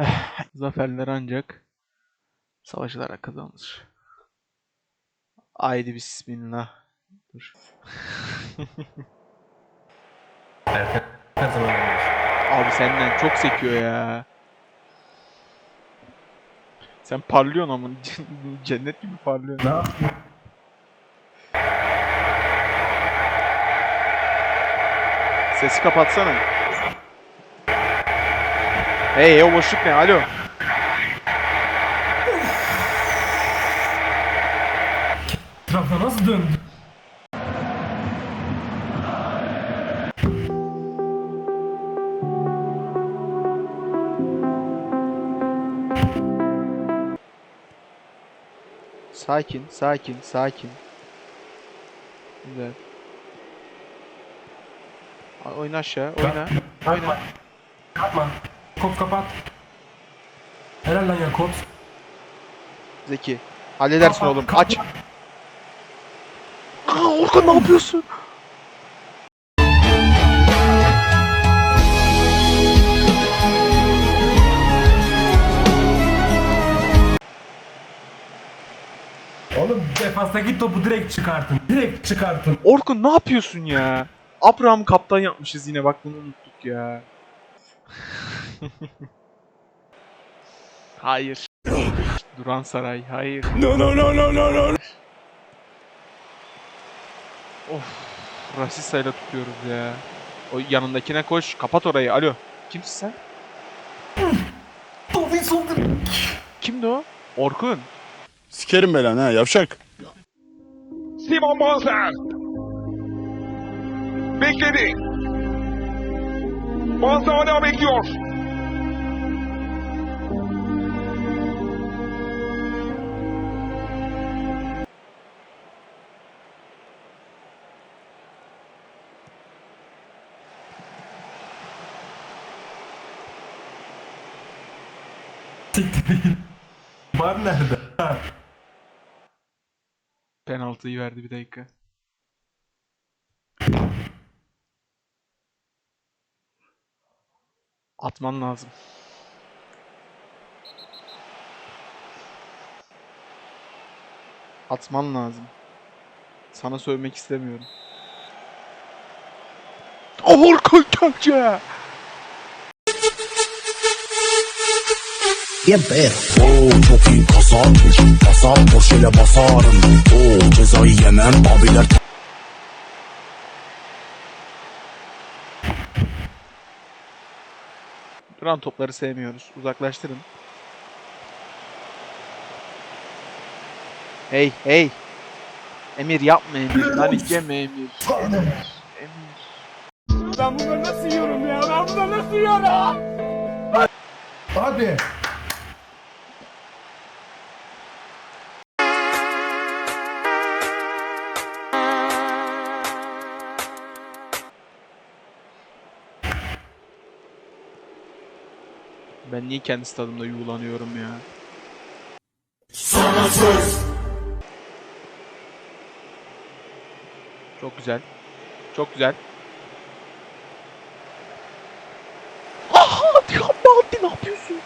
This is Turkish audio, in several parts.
Zaferler ancak savaşlara kazanılır. Haydi bismillah. Dur. Abi senden çok sekiyor ya. Sen parlıyorsun ama cennet gibi parlıyorsun. Ne yapayım? Sesi kapatsana. Hey o boşluk ne? Alo. Etrafına nasıl döndü? Sakin, sakin, sakin. Güzel. Oyna aşağı, oyna. Yapma. Yapma. Kop kapat. Helal lan Yakup. Zeki. Halledersin Kapat, oğlum. kapat. Aç. Aa, Orkun ne yapıyorsun? Oğlum defastaki topu direkt çıkartın. Direkt çıkartın. Orkun ne yapıyorsun ya? Abraham kaptan yapmışız yine bak bunu unuttuk ya. hayır. Duran Saray hayır. No, no, no, no, no, no. Of. Rasista ile tutuyoruz ya. O yanındakine koş. Kapat orayı. Alo. Kimsin sen? Kimdi o? Orkun. Sikerim belanı ha yavşak. Simon Bonser. Bekledi. Bonser hala bekliyor. Siktir. Var nerede? Ha. Penaltıyı verdi bir dakika. Atman lazım. Atman lazım. Sana sövmek istemiyorum. Orkun Kökçe! Perro. Oo çok iyi kasap. Kasap Porsche'yle basarım. Oo cezayı yemem. Abiler Duran topları sevmiyoruz. Uzaklaştırın. Hey hey. Emir yapma Emir. Lan yeme Emir. Emir. Ben bunları nasıl yiyorum ya? Ben bunları nasıl yiyorum? Hadi. Ben niye kendi stadımda yuğlanıyorum ya? Çok güzel. Çok güzel. Aha! Abdi ne yapıyorsun?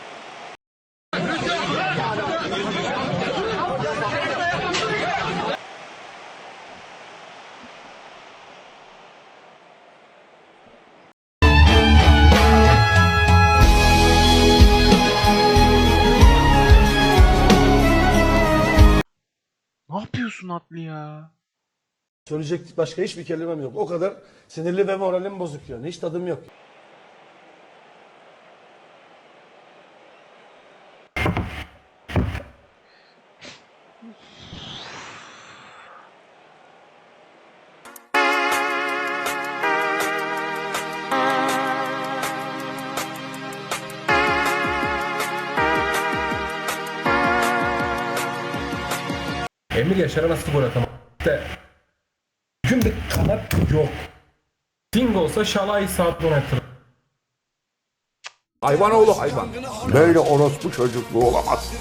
Ne yapıyorsun Atli ya? Söyleyecek başka hiçbir kelimem yok. O kadar sinirli ve moralim bozuk yani. Hiç tadım yok. Emir Yaşar'a nasıl gol atamam? De. Bugün bir kanat yok. Ding olsa Şalay saat oynatır. Hayvan oğlu hayvan. Böyle orospu çocukluğu olamaz.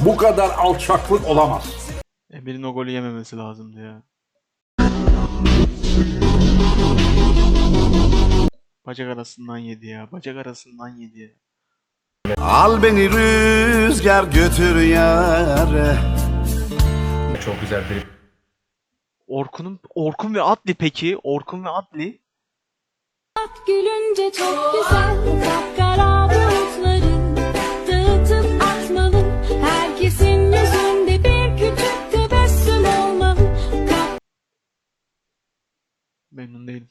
Bu kadar alçaklık olamaz. Emir'in o golü yememesi lazımdı ya. Bacak arasından yedi ya. Bacak arasından yedi ya. Al beni rüzgar götür yare Çok güzel bir Orkun'un Orkun ve Atli peki? Orkun ve Atli? Gülünce çok güzel kapkara bulutları dağıtıp atmalı Herkesin yüzünde bir küçük tebessüm olmalı Kap Memnun değilim.